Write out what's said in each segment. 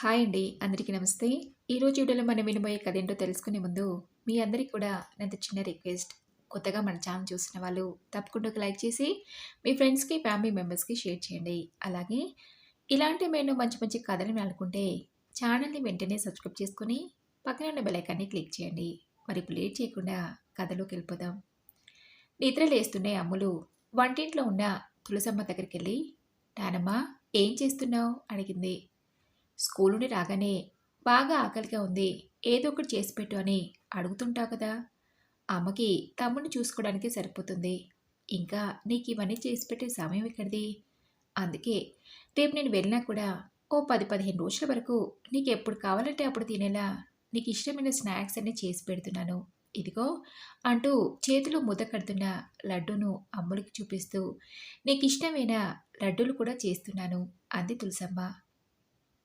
Hi అండి. అందరికీ నమస్తే. ఈరోజు వీడియోలో మనం వినబోయే కథ ఏంటో తెలుసుకునే ముందు మీ అందరికీ కూడా నాది చిన్న రిక్వెస్ట్. కొత్తగా మన ఛానల్ చూసిన వాళ్ళు తప్పకుండా ఒక లైక్ చేసి మీ ఫ్రెండ్స్కి ఫ్యామిలీ మెంబర్స్కి షేర్ చేయండి. అలాగే ఇలాంటి మేము మంచి మంచి కథలు అనుకుంటే ఛానల్ని వెంటనే సబ్స్క్రైబ్ చేసుకుని పక్కన ఉన్న బెలైకాన్ని క్లిక్ చేయండి. మరి ఇప్పుడు లేట్ చేయకుండా కథలోకి వెళ్ళిపోదాం. నిద్ర లేస్తుండే అమ్ములు వంటింట్లో ఉన్న తులసమ్మ దగ్గరికి వెళ్ళి నానమ్మ ఏం చేస్తున్నావు? అడిగింది. స్కూల్ నుండి రాగానే బాగా ఆకలిగా ఉంది ఏదో ఒకటి చేసి పెట్టు అని అడుగుతుంటావు కదా. అమ్మకి తమ్ముడిని చూసుకోవడానికి సరిపోతుంది. ఇంకా నీకు ఇవన్నీ చేసి పెట్టే సమయం ఎక్కడిది? అందుకే రేపు నేను వెళ్ళినా కూడా ఓ పది పదిహేను రోజుల వరకు నీకు ఎప్పుడు కావాలంటే అప్పుడు తినేలా నీకు ఇష్టమైన స్నాక్స్ అన్నీ చేసి పెడుతున్నాను. ఇదిగో అంటూ చేతిలో ముద్ద కడుతున్న లడ్డూను అమ్ముడికి చూపిస్తూ నీకు ఇష్టమైన లడ్డూలు కూడా చేస్తున్నాను అంది తులసమ్మ.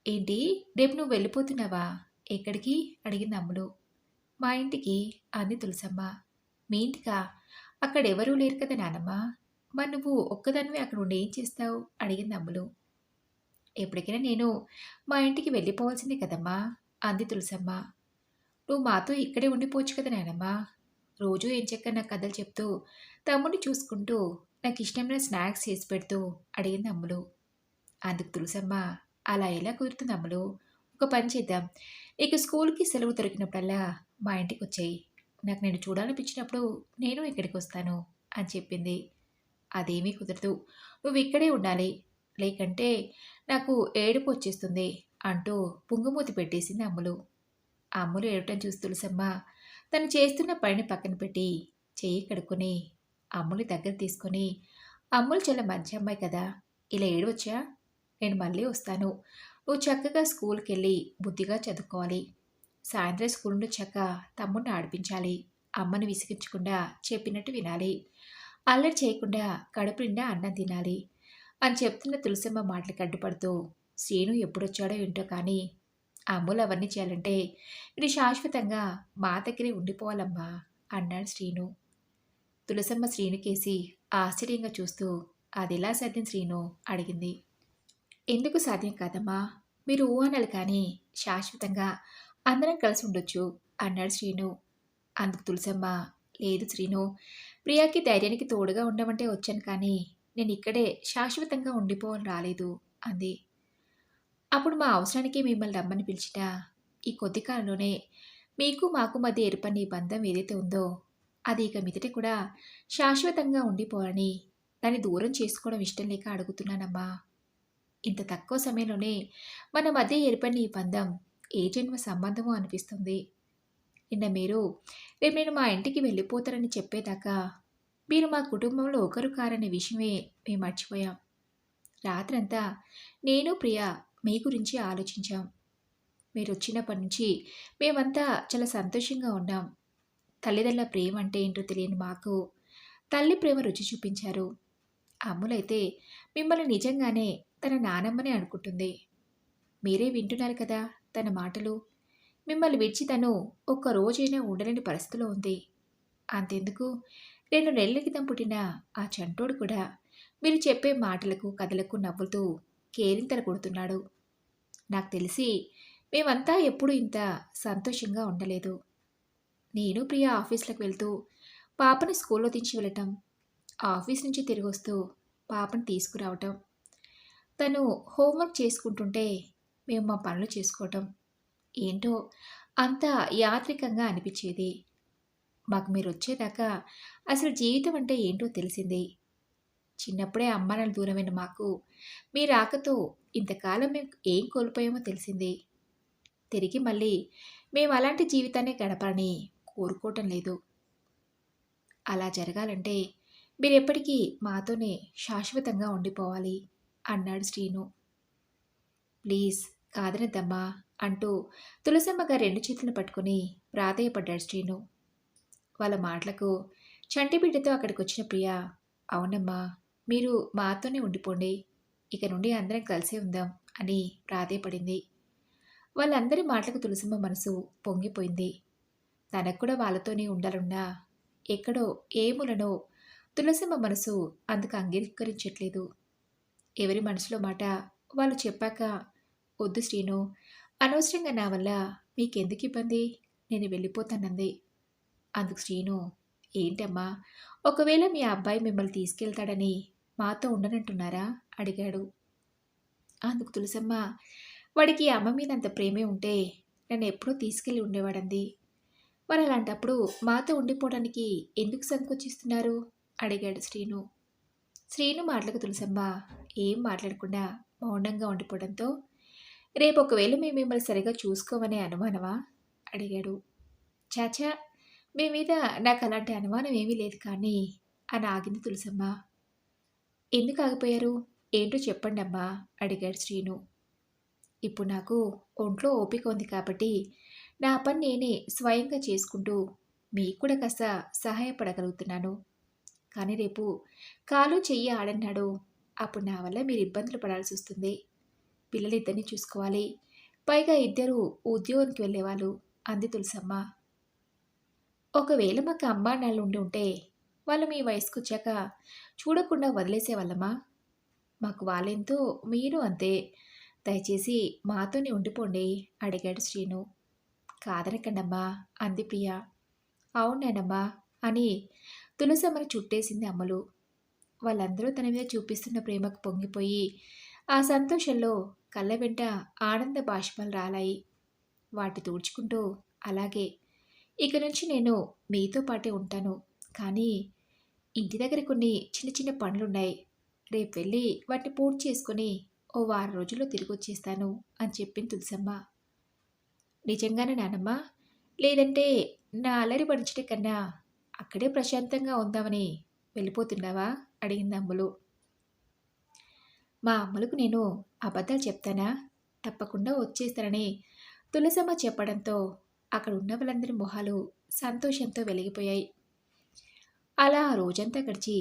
ఏంటి? రేపు నువ్వు వెళ్ళిపోతున్నావా? ఎక్కడికి? అడిగింది అమ్ములు మా ఇంటికి అంది తులసమ్మ. మీ ఇంటికా? అక్కడ ఎవరూ లేరు కదా నానమ్మ. మరి నువ్వు ఒక్కదానివి అక్కడ ఉండి ఏం చేస్తావు? అడిగింది అమ్ములు ఎప్పటికైనా నేను మా ఇంటికి వెళ్ళిపోవాల్సిందే కదమ్మా అంది తులసమ్మ. నువ్వు మాతో ఇక్కడే ఉండిపోవచ్చు కదా నానమ్మ. రోజు ఏం చెక్క నా కథలు చెప్తూ తమ్ముడిని చూసుకుంటూ నాకు ఇష్టమైన స్నాక్స్ చేసి పెడుతూ అడిగింది అమ్ములు అందుకు తులసమ్మ అలా ఎలా కుదురుతుంది అమ్ములు? ఒక పని చేద్దాం. నీకు స్కూల్కి సెలవు దొరికినప్పుడల్లా మా ఇంటికి వచ్చాయి నాకు నేను చూడాలనిపించినప్పుడు నేను ఇక్కడికి వస్తాను అని చెప్పింది. అదేమీ కుదరదు. నువ్వు ఇక్కడే ఉండాలి. లేకంటే నాకు ఏడుపు వచ్చేస్తుంది అంటూ పుంగుమూతి పెట్టేసింది అమ్ములు. అమ్ములు ఏడటం చూసి తులసమ్మ తను చేస్తున్న పనిని పక్కన పెట్టి చెయ్యి కడుక్కొని అమ్ములు దగ్గర తీసుకొని అమ్ములు చాలా మంచి అమ్మాయి కదా. ఇలా ఏడవచ్చా? నేను మళ్ళీ వస్తాను. నువ్వు చక్కగా స్కూల్కి వెళ్ళి బుద్ధిగా చదువుకోవాలి. సాయంత్రం స్కూల్ నుండి చక్క తమ్ముడిని ఆడిపించాలి. అమ్మని విసిగించకుండా చెప్పినట్టు వినాలి. అల్లరి చేయకుండా కడుపు నిండా అన్నం తినాలి అని చెప్తున్న తులసమ్మ మాటలు కడ్డుపడుతూ శ్రీను ఎప్పుడొచ్చాడో ఏంటో కానీ అమ్ములు అవన్నీ చేయాలంటే ఇది శాశ్వతంగా మా దగ్గరే ఉండిపోవాలమ్మా అన్నాడు శ్రీను. తులసమ్మ శ్రీనుకేసి ఆశ్చర్యంగా చూస్తూ అది ఎలా శ్రీను? అడిగింది. ఎందుకు సాధ్యం కాదమ్మా? మీరు ఊహనలు కానీ శాశ్వతంగా అందరం కలిసి ఉండొచ్చు అన్నాడు శ్రీను. అందుకు తులసమ్మ లేదు శ్రీను ప్రియాకి ధైర్యానికి తోడుగా ఉండమంటే వచ్చాను కానీ నేను ఇక్కడే శాశ్వతంగా ఉండిపోవాలని రాలేదు అంది. అప్పుడు మా అవసరానికి మిమ్మల్ని రమ్మని పిలిచిట ఈ కొద్ది కాలంలోనే మీకు మాకు మధ్య ఏర్పడిన ఈ బంధం ఏదైతే ఉందో అది ఇక మిదట కూడా శాశ్వతంగా ఉండిపోవాలని దాన్ని దూరం చేసుకోవడం ఇష్టం లేక అడుగుతున్నానమ్మా. ఇంత తక్కువ సమయంలోనే మన మధ్య ఏర్పడిన ఈ బంధం ఏ జన్మ సంబంధమో అనిపిస్తుంది. నిన్న మీరు రేపు నేను మా ఇంటికి వెళ్ళిపోతారని చెప్పేదాకా మీరు మా కుటుంబంలో ఒకరు కారనే విషయమే మేము మర్చిపోయాం. రాత్రంతా నేను ప్రియా మీ గురించి ఆలోచించాం. మీరు వచ్చినప్పటి నుంచి మేమంతా చాలా సంతోషంగా ఉన్నాం. తల్లిదండ్రుల ప్రేమ అంటే ఏంటో తెలియని మాకు తల్లి ప్రేమ రుచి చూపించారు. అమ్ములైతే మిమ్మల్ని నిజంగానే తన నానమ్మని అనుకుంటుంది. మీరే వింటున్నారు కదా తన మాటలు. మిమ్మల్ని విడిచి తను ఒక్క రోజైనా ఉండలేని పరిస్థితిలో ఉంది. అంతెందుకు? రెండు నెలల క్రితం పుట్టిన ఆ చంటోడు కూడా మీరు చెప్పే మాటలకు కథలకు నవ్వుతూ కేరింతలు కొడుతున్నాడు. నాకు తెలిసి మేమంతా ఎప్పుడూ ఇంత సంతోషంగా ఉండలేదు. నేను ప్రియ ఆఫీస్లకు వెళ్తూ పాపని స్కూల్లో దించి వెళ్ళటం ఆఫీస్ నుంచి తిరిగి వస్తూ పాపను తీసుకురావటం తను హోంవర్క్ చేసుకుంటుంటే మేము మా పనులు చేసుకోవటం. ఏంటో అంత యాత్రికంగా అనిపించేది. మాకు మీరు వచ్చేదాకా అసలు జీవితం అంటే ఏంటో తెలిసింది. చిన్నప్పుడే అమ్మానాలు దూరమైన మాకు మీ రాకతో ఇంతకాలం మేము ఏం కోల్పోయామో తెలిసింది. తిరిగి మళ్ళీ మేము అలాంటి జీవితాన్ని గడపాలని కోరుకోవటం లేదు. అలా జరగాలంటే మీరు ఎప్పటికీ మాతోనే శాశ్వతంగా ఉండిపోవాలి. అన్నాడు శ్రీను. ప్లీజ్ కాదనద్దమ్మా అంటూ తులసమ్మగా రెండు చేతులను పట్టుకుని ప్రాధేయపడ్డాడు శ్రీను. వాళ్ళ మాటలకు చంటిబిడ్డతో అక్కడికి వచ్చిన ప్రియ అవునమ్మా మీరు మాతోనే ఉండిపోండి ఇక నుండి అందరం కలిసే ఉందాం అని ప్రాధేయపడింది. వాళ్ళందరి మాటలకు తులసమ్మ మనసు పొంగిపోయింది. తనకు కూడా వాళ్ళతోనే ఉండాలన్నా ఎక్కడో ఏములనో తులసమ్మ మనసు అందుకు అంగీకరించట్లేదు. ఎవరి మనసులో మాట వాళ్ళు చెప్పాక వద్దు శ్రీను అనవసరంగా నా వల్ల మీకెందుకు ఇబ్బంది? నేను వెళ్ళిపోతానంది. అందుకు శ్రీను ఏంటమ్మా? ఒకవేళ మీ అబ్బాయి మిమ్మల్ని తీసుకెళ్తాడని మాతో ఉండనంటున్నారా? అడిగాడు. అందుకు తులసమ్మ వాడికి అమ్మ మీద అంత ప్రేమే ఉంటే నన్ను ఎప్పుడూ తీసుకెళ్ళి ఉండేవాడంది. మరి అలాంటప్పుడు మాతో ఉండిపోవడానికి ఎందుకు సంకోచిస్తున్నారు? అడిగాడు శ్రీను. శ్రీను మాటలకు తులసమ్మ ఏం మాట్లాడకుండా మౌనంగా ఉండిపోవడంతో రేపు ఒకవేళ మేము మిమ్మల్ని సరిగా చూసుకోమనే అనుమానమా? అడిగాడు. చాచా మీ మీద నాకు అలాంటి అనుమానం ఏమీ లేదు కానీ అని ఆగింది తులసమ్మ. ఎందుకు ఆగిపోయారు? ఏంటో చెప్పండి అమ్మా అడిగాడు శ్రీను. ఇప్పుడు నాకు ఒంట్లో ఓపిక ఉంది కాబట్టి నా పని నేనే స్వయంగా చేసుకుంటూ మీకు కూడా కాస్త సహాయపడగలుగుతున్నాను. కానీ రేపు కాలు చెయ్యి ఆడన్నాడు అప్పుడు నా వల్ల మీరు ఇబ్బందులు పడాల్సి వస్తుంది. పిల్లలిద్దరిని చూసుకోవాలి. పైగా ఇద్దరు ఉద్యోగానికి వెళ్ళేవాళ్ళు. అంది తులసమ్మ. ఒకవేళ మాకు అమ్మా నాళ్ళు ఉండి ఉంటే వాళ్ళు మీ వయసుకు వచ్చాక చూడకుండా వదిలేసేవాళ్ళమ్మా. మాకు వాళ్ళెంతో మీరు అంతే. దయచేసి మాతోనే ఉండిపోండి అడిగాడు శ్రీను. కాదనకండమ్మా అంది ప్రియ. అవునానమ్మా అని తులసమ్మని చుట్టేసింది అమ్మలు. వాళ్ళందరూ తన మీద చూపిస్తున్న ప్రేమకు పొంగిపోయి ఆ సంతోషంలో కళ్ళ వెంట ఆనంద బాష్పాలు రాలాయి. వాటి తూడ్చుకుంటూ అలాగే ఇక నుంచి నేను మీతో పాటే ఉంటాను. కానీ ఇంటి దగ్గర కొన్ని చిన్న చిన్న పనులున్నాయి. రేపు వెళ్ళి వాటిని పూర్తి చేసుకొని ఓ వారం రోజుల్లో తిరిగి వచ్చేస్తాను అని చెప్పింది తులసమ్మ. నిజంగానే నానమ్మ లేదంటే నా అల్లరి పడించడం కన్నా అక్కడే ప్రశాంతంగా ఉందామని వెళ్ళిపోతున్నావా అడిగింది అమ్ములు. మా అమ్మలకు నేను అబద్ధాలు చెప్తానా? తప్పకుండా వచ్చేస్తానని తులసమ్మ చెప్పడంతో అక్కడ ఉన్న వాళ్ళందరి మొహాలు సంతోషంతో వెలిగిపోయాయి. అలా ఆ రోజంతా గడిచి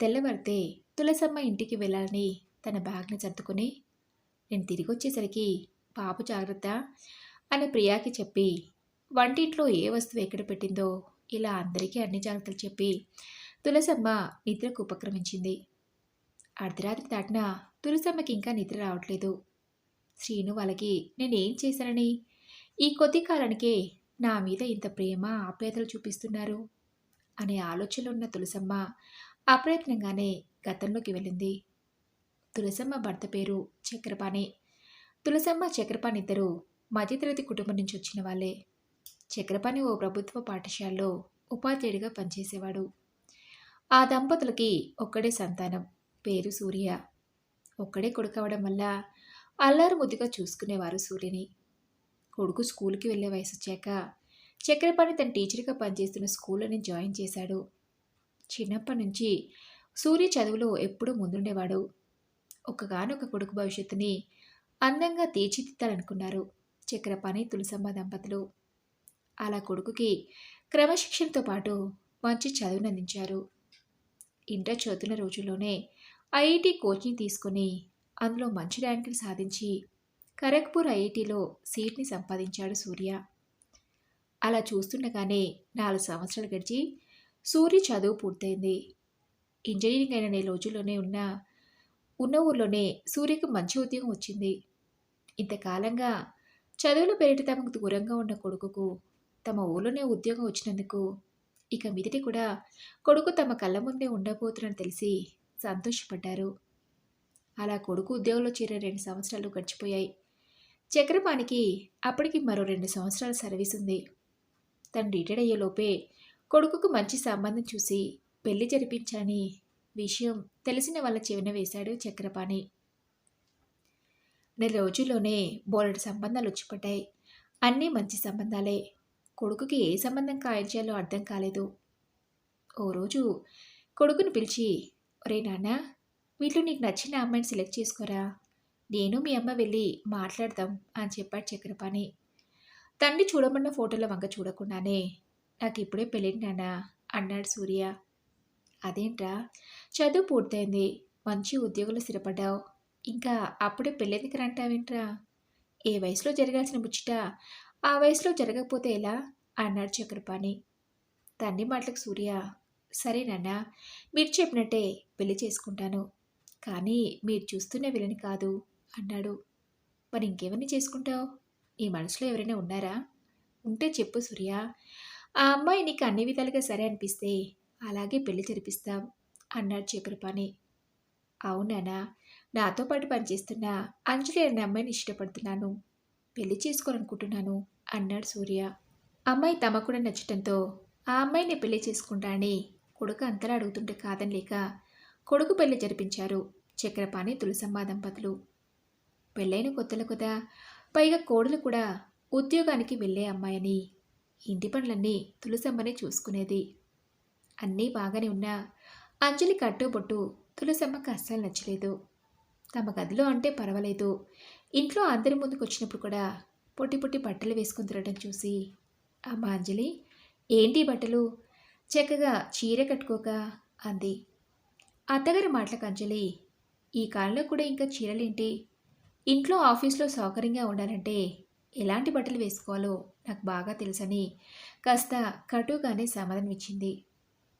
తెల్లవారితే తులసమ్మ ఇంటికి వెళ్ళాలని తన బ్యాగ్ని సర్దుకుని నేను తిరిగి వచ్చేసరికి పాపు జాగ్రత్త అని ప్రియాకి చెప్పి వంటింట్లో ఏ వస్తువు ఎక్కడ పెట్టిందో ఇలా అందరికీ అన్ని జాగ్రత్తలు చెప్పి తులసమ్మ నిద్రకు ఉపక్రమించింది. అర్ధరాత్రి దాటిన తులసమ్మకి ఇంకా నిద్ర రావట్లేదు. శ్రీను వాళ్ళకి నేనేం చేశానని? ఈ కొద్ది కాలానికే నా మీద ఇంత ప్రేమ ఆప్యాయతలు చూపిస్తున్నారు అనే ఆలోచనలో ఉన్న తులసమ్మ అప్రయత్నంగానే గతంలోకి వెళ్ళింది. తులసమ్మ భర్త పేరు చక్రపాణి. తులసమ్మ చక్రపాణి ఇద్దరు మధ్యతరగతి కుటుంబం నుంచి వచ్చిన వాళ్ళే. చక్రపాణి ఓ ప్రభుత్వ పాఠశాలలో ఉపాధ్యాయుడిగా పనిచేసేవాడు. ఆ దంపతులకి ఒక్కడే సంతానం పేరు సూర్య. ఒక్కడే కొడుకవడం వల్ల అల్లారు ముద్దుగా చూసుకునేవారు సూర్యని. కొడుకు స్కూల్కి వెళ్ళే వయసు వచ్చాక చక్రపాణి తన టీచర్గా పనిచేస్తున్న స్కూల్లోని జాయిన్ చేశాడు. చిన్నప్పటి నుంచి సూర్య చదువులో ఎప్పుడూ ముందుండేవాడు. ఒకగానొక కొడుకు భవిష్యత్తుని అందంగా తీర్చిదిద్దాలనుకున్నారు చక్రపాణి తులసమ్మ దంపతులు. అలా కొడుకుకి క్రమశిక్షణతో పాటు మంచి చదువునందించారు. ఇంటర్ చదువుతున్న రోజుల్లోనే ఐఐటి కోచింగ్ తీసుకుని అందులో మంచి ర్యాంకులు సాధించి ఖరగ్పూర్ ఐఐటిలో సీట్ని సంపాదించాడు సూర్య. అలా చూస్తుండగానే నాలుగు సంవత్సరాలు గడిచి సూర్య చదువు పూర్తయింది. ఇంజనీరింగ్ అయిన నెల రోజుల్లోనే ఉన్న ఉన్న ఊర్లోనే సూర్యకు మంచి ఉద్యోగం వచ్చింది. ఇంతకాలంగా చదువులు పేరిట తమకు దూరంగా ఉన్న కొడుకుకు తమ ఊళ్ళోనే ఉద్యోగం వచ్చినందుకు ఇక మీదటి కూడా కొడుకు తమ కళ్ళ ముందే ఉండబోతున్నని తెలిసి సంతోషపడ్డారు. అలా కొడుకు ఉద్యోగంలో చేరే రెండు సంవత్సరాలు గడిచిపోయాయి. చక్రపాణికి అప్పటికి మరో రెండు సంవత్సరాల సర్వీస్ ఉంది. తను రిటైర్ అయ్యేలోపే కొడుకుకు మంచి సంబంధం చూసి పెళ్ళి జరిపించాలని విషయం తెలిసిన వాళ్ళ చెవిన వేశాడు చక్రపాణి. నెల రోజుల్లోనే బోలెడు సంబంధాలు వచ్చిపడ్డాయి. అన్నీ మంచి సంబంధాలే. కొడుకుకి ఏ సంబంధం కాయించాలో అర్థం కాలేదు. ఓ రోజు కొడుకుని పిలిచి ఒరే నాన్న వీళ్ళు నీకు నచ్చిన అమ్మాయిని సెలెక్ట్ చేసుకోరా? నేను మీ అమ్మ వెళ్ళి మాట్లాడదాం అని చెప్పాడు చక్రపాణి. తండ్రి చూడమన్న ఫోటోల వంక చూడకుండానే నాకు ఇప్పుడే పెళ్ళింది నాన్న అన్నాడు సూర్య. అదేంట్రా? చదువు పూర్తయింది. మంచి ఉద్యోగంలో స్థిరపడ్డావు. ఇంకా అప్పుడే పెళ్ళెందుకు రంటావేంట్రా ఏ వయసులో జరగాల్సిన ముచ్చట? ఆ వయసులో జరగకపోతే ఎలా? అన్నాడు చక్రపాణి. తండ్రి మాటలకు సూర్య సరే నాన్న మీరు చెప్పినట్టే పెళ్ళి చేసుకుంటాను. కానీ మీరు చూస్తున్న విలని కాదు అన్నాడు. మరి ఇంకెవరిని చేసుకుంటావు? ఈ మనసులో ఎవరైనా ఉన్నారా? ఉంటే చెప్పు సూర్య. ఆ అమ్మాయి నీకు అన్ని విధాలుగా సరే అనిపిస్తే అలాగే పెళ్ళి జరిపిస్తాం అన్నాడు చక్రపాణి. అవునానా నాతో పాటు పనిచేస్తున్న అంజలి అనే అమ్మాయిని ఇష్టపడుతున్నాను. పెళ్ళి చేసుకోవాలనుకుంటున్నాను. అన్నాడు సూర్య. అమ్మాయి తమ కూడా నచ్చటంతో ఆ అమ్మాయిని పెళ్ళి చేసుకుంటా అని కొడుకు అంతలా అడుగుతుంటే కాదని లేక కొడుకు పెళ్ళి జరిపించారు చక్రపాణి తులసమ్మ దంపతులు పెళ్ళైన కొత్తలు కదా పైగా కోడలు కూడా ఉద్యోగానికి వెళ్ళే అమ్మాయని ఇంటి పనులన్నీ తులసమ్మనే చూసుకునేది. అన్నీ బాగానే ఉన్నా అంజలి కట్టుబొట్టు తులసమ్మకు అస్సలు నచ్చలేదు. తమ గదిలో అంటే పర్వాలేదు. ఇంట్లో అందరి ముందుకు వచ్చినప్పుడు కూడా పొట్టి పొట్టి బట్టలు వేసుకుని తిరగడం చూసి అమ్మ అంజలి ఏంటి బట్టలు? చక్కగా చీర కట్టుకోక అంది. అత్తగారి మాటలకు అంజలి ఈ కాలంలో కూడా ఇంకా చీరలేంటి? ఇంట్లో ఆఫీస్లో సౌకర్యంగా ఉండాలంటే ఎలాంటి బట్టలు వేసుకోవాలో నాకు బాగా తెలుసని కాస్త కటుగానే సమాధానం ఇచ్చింది.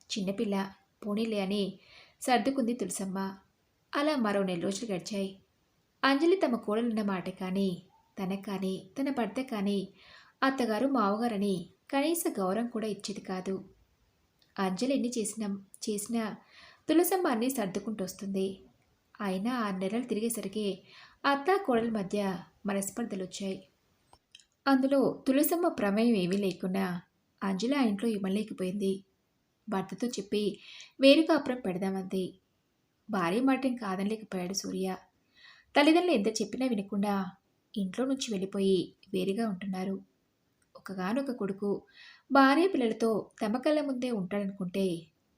చిన్నపిల్ల పోనీలే అని సర్దుకుంది తులసమ్మ. అలా మరో నెల రోజులు గడిచాయి. అంజలి తమ కోడలున్న మాట కానీ తనకు కానీ తన భర్త కానీ అత్తగారు మావగారని కనీస గౌరవం కూడా ఇచ్చేది కాదు. అంజలి ఎన్ని చేసిన చేసినా తులసమ్మ అన్నీ సర్దుకుంటూ వస్తుంది అయినా ఆరు నెలలు తిరిగేసరికి అత్త కోడల మధ్య మనస్పర్ధలు వచ్చాయి అందులో తులసమ్మ ప్రమేయం ఏమీ లేకుండా అంజలి ఆ ఇంట్లో ఇవ్వలేకపోయింది భర్తతో చెప్పి వేరు కాపురం పెడదామంది. భార్య మాటం కాదనలేకపోయాడు సూర్య. తల్లిదండ్రులు ఎంత చెప్పినా వినకుండా ఇంట్లో నుంచి వెళ్ళిపోయి వేరుగా ఉంటున్నారు. ఒకగానొక కొడుకు భార్య పిల్లలతో తమ కళ్ళ ముందే ఉంటాడనుకుంటే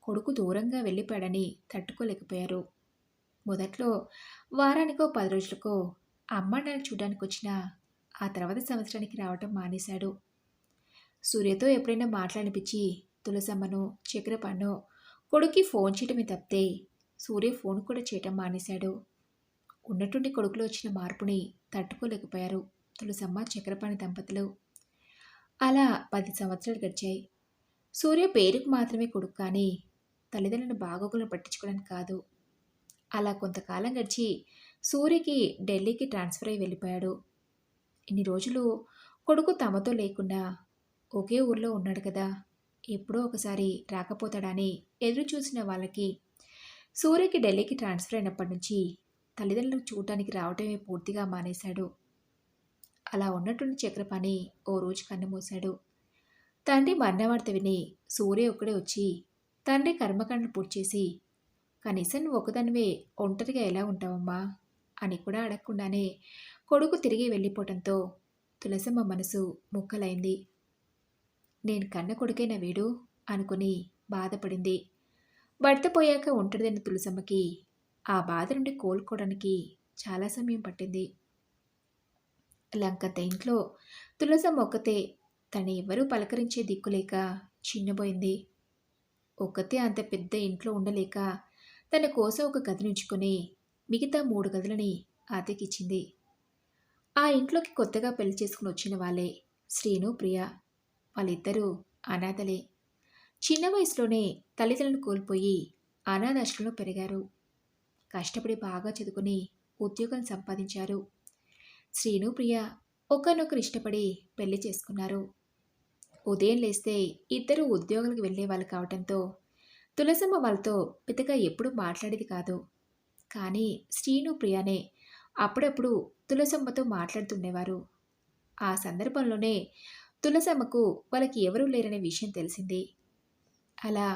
కొడుకు దూరంగా వెళ్ళిపోయాడని తట్టుకోలేకపోయారు. మొదట్లో వారానికో పది రోజులకో అమ్మ నాన్న చూడడానికి వచ్చిన ఆ తర్వాత సంవత్సరానికి రావటం మానేశాడు. సూర్యతో ఎప్పుడైనా మాట్లాడిపించి తులసమ్మను చక్రపన్ను కొడుక్కి ఫోన్ చేయటమే తప్పితే సూర్య ఫోన్ కూడా చేయటం మానేశాడు. ఉన్నటువంటి కొడుకులో వచ్చిన మార్పుని తట్టుకోలేకపోయారు. తులసమ్మ చక్రపాణి దంపతులు. అలా పది సంవత్సరాలు గడిచాయి. సూర్య పేరుకు మాత్రమే కొడుకు కానీ తల్లిదండ్రులను బాగోగులను పట్టించుకోవడానికి కాదు. అలా కొంతకాలం గడిచి సూర్యకి ఢిల్లీకి ట్రాన్స్ఫర్ అయి వెళ్ళిపోయాడు. ఇన్ని రోజులు కొడుకు తమతో లేకుండా ఒకే ఊర్లో ఉన్నాడు కదా. ఎప్పుడో ఒకసారి రాకపోతాడని ఎదురు చూసిన వాళ్ళకి సూర్యకి ఢిల్లీకి ట్రాన్స్ఫర్ అయినప్పటి నుంచి తల్లిదండ్రులు చూడటానికి రావటమే పూర్తిగా మానేశాడు. అలా ఉన్నటువంటి చక్రపాణి ఓ రోజు కన్నుమూశాడు తండ్రి మరణవార్త విని సూర్య ఒక్కడే వచ్చి తండ్రి కర్మకాండను పూర్తి చేసి కనీసం నువ్వు ఒకదానివే ఒంటరిగా ఎలా ఉంటావమ్మా? అని కూడా అడగకుండానే కొడుకు తిరిగి వెళ్ళిపోవటంతో తులసమ్మ మనసు ముక్కలైంది. నేను కన్న కొడుకైన వీడు? అనుకుని బాధపడింది. భర్త పోయాక ఒంటరిదైన తులసమ్మకి ఆ బాధ నుండి కోలుకోవడానికి చాలా సమయం పట్టింది. లంకత ఇంట్లో తులసం ఒక్కతే తను ఎవరూ పలకరించే దిక్కులేక చిన్నబోయింది. ఒక్కతే అంత పెద్ద ఇంట్లో ఉండలేక తన కోసం ఒక గది నుంచుకొని మిగతా మూడు గదులని అతెకిచ్చింది ఆ ఇంట్లోకి కొత్తగా పెళ్ళి చేసుకుని వచ్చిన వాళ్ళే శ్రీను ప్రియ. వాళ్ళిద్దరూ అనాథలే. చిన్న వయసులోనే తల్లిదండ్రులను కోల్పోయి అనాథాశ్రంలో పెరిగారు. కష్టపడి బాగా చదువుకుని ఉద్యోగం సంపాదించారు. శ్రీను ప్రియ ఒకరినొకరు ఇష్టపడి పెళ్ళి చేసుకున్నారు. ఉదయం లేస్తే ఇద్దరు ఉద్యోగాలకు వెళ్ళేవాళ్ళు కావటంతో తులసమ్మ వాళ్ళతో పెద్దగా ఎప్పుడూ మాట్లాడేది కాదు. కానీ శ్రీను ప్రియానే అప్పుడప్పుడు తులసమ్మతో మాట్లాడుతుండేవారు. ఆ సందర్భంలోనే తులసమ్మకు వాళ్ళకి ఎవరూ లేరనే విషయం తెలిసింది. అలా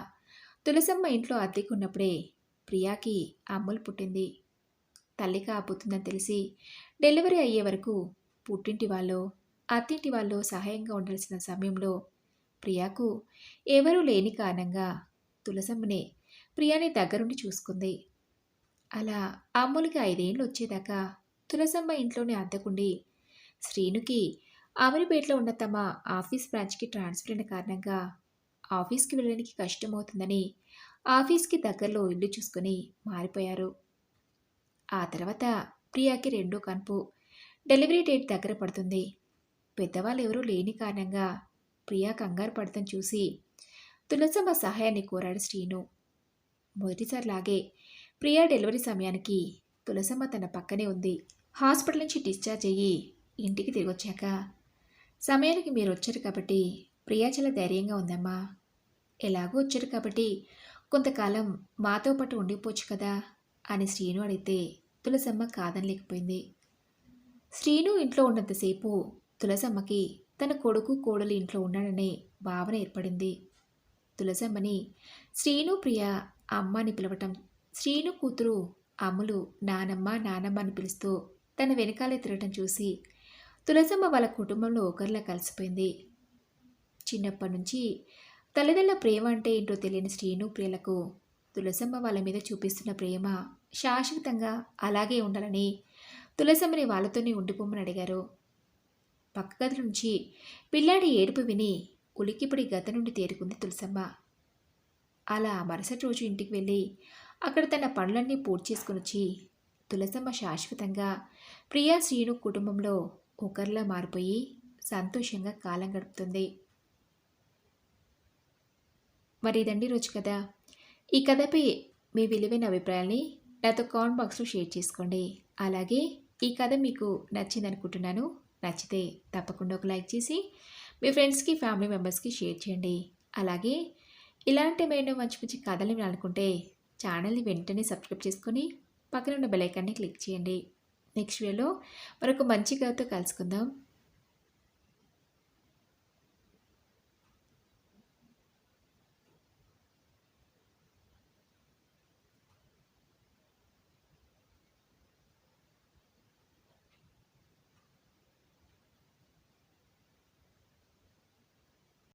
తులసమ్మ ఇంట్లో అద్దెకున్నప్పుడే ప్రియాకి అమ్ములు పుట్టింది. తల్లి కాబోతుందని తెలిసి డెలివరీ అయ్యే వరకు పుట్టింటి వాళ్ళు అత్తింటి వాళ్ళు సహాయంగా ఉండాల్సిన సమయంలో ప్రియాకు ఎవరూ లేని కారణంగా తులసమ్మనే ప్రియాని దగ్గరుండి చూసుకుంది. అలా అమ్ములకి ఐదేళ్ళు వచ్చేదాకా తులసమ్మ ఇంట్లోనే అద్దకుండి శ్రీనుకి అమరిపేటలో ఉన్న తమ ఆఫీస్ బ్రాంచ్కి ట్రాన్స్ఫర్ అయిన కారణంగా ఆఫీస్కి వెళ్ళడానికి కష్టమవుతుందని ఆఫీస్కి దగ్గరలో ఇల్లు చూసుకొని మారిపోయారు. ఆ తర్వాత ప్రియాకి రెండో కనుపు డెలివరీ డేట్ దగ్గర పడుతుంది. పెద్దవాళ్ళు ఎవరూ లేని కారణంగా ప్రియా కంగారు పడతం చూసి తులసమ్మ సహాయాన్ని కోరాడు శ్రీను. మొదటిసారిలాగే ప్రియా డెలివరీ సమయానికి తులసమ్మ తన పక్కనే ఉంది. హాస్పిటల్ నుంచి డిశ్చార్జ్ అయ్యి ఇంటికి తిరిగి వచ్చాక సమయానికి మీరు వచ్చారు కాబట్టి ప్రియా చాలా ధైర్యంగా ఉందమ్మా. ఎలాగో వచ్చారు కాబట్టి కొంతకాలం మాతో పాటు ఉండిపోవచ్చు కదా? అని శ్రీను అడిగితే తులసమ్మ కాదనలేకపోయింది. శ్రీను ఇంట్లో ఉన్నంతసేపు తులసమ్మకి తన కొడుకు కోడలు ఇంట్లో ఉన్నాడనే భావన ఏర్పడింది. తులసమ్మని శ్రీను ప్రియ అమ్మ అని పిలవటం శ్రీను కూతురు అమ్ములు నానమ్మ నానమ్మ అని పిలుస్తూ తన వెనకాలే తిరగటం చూసి తులసమ్మ వాళ్ళ కుటుంబంలో ఒకరిలా కలిసిపోయింది. చిన్నప్పటి నుంచి తల్లిదండ్రుల ప్రేమ అంటే ఏంటో తెలియని శ్రీను ప్రియులకు తులసమ్మ వాళ్ళ మీద చూపిస్తున్న ప్రేమ శాశ్వతంగా అలాగే ఉండాలని తులసమ్మని వాళ్ళతోనే ఉండిపోమని అడిగారు. పక్క గది నుంచి పిల్లాడి ఏడుపు విని ఉలిక్కిపడి గత నుండి తేరుకుంది తులసమ్మ. అలా మరుసటి రోజు ఇంటికి వెళ్ళి అక్కడ తన పనులన్నీ పూర్తి చేసుకుని వచ్చి తులసమ్మ శాశ్వతంగా ప్రియా శ్రీను కుటుంబంలో ఒకరిలా మారిపోయి సంతోషంగా కాలం గడుపుతుంది. మరి ఇదండి రోజు కథ. ఈ కథపై మీ విలువైన అభిప్రాయాల్ని నాతో కామెంట్ బాక్స్లో షేర్ చేసుకోండి. అలాగే ఈ కథ మీకు నచ్చిందనుకుంటున్నాను నచ్చితే తప్పకుండా ఒక లైక్ చేసి మీ ఫ్రెండ్స్కి ఫ్యామిలీ మెంబర్స్కి షేర్ చేయండి. అలాగే ఇలాంటి మేము మంచి మంచి కథలు వినాలనుకుంటే ఛానల్ని వెంటనే సబ్స్క్రైబ్ చేసుకొని పక్కన ఉన్న బెల్ ఐకాన్ని క్లిక్ చేయండి. నెక్స్ట్ వీడియోలో మరొక మంచి కథతో కలుసుకుందాం.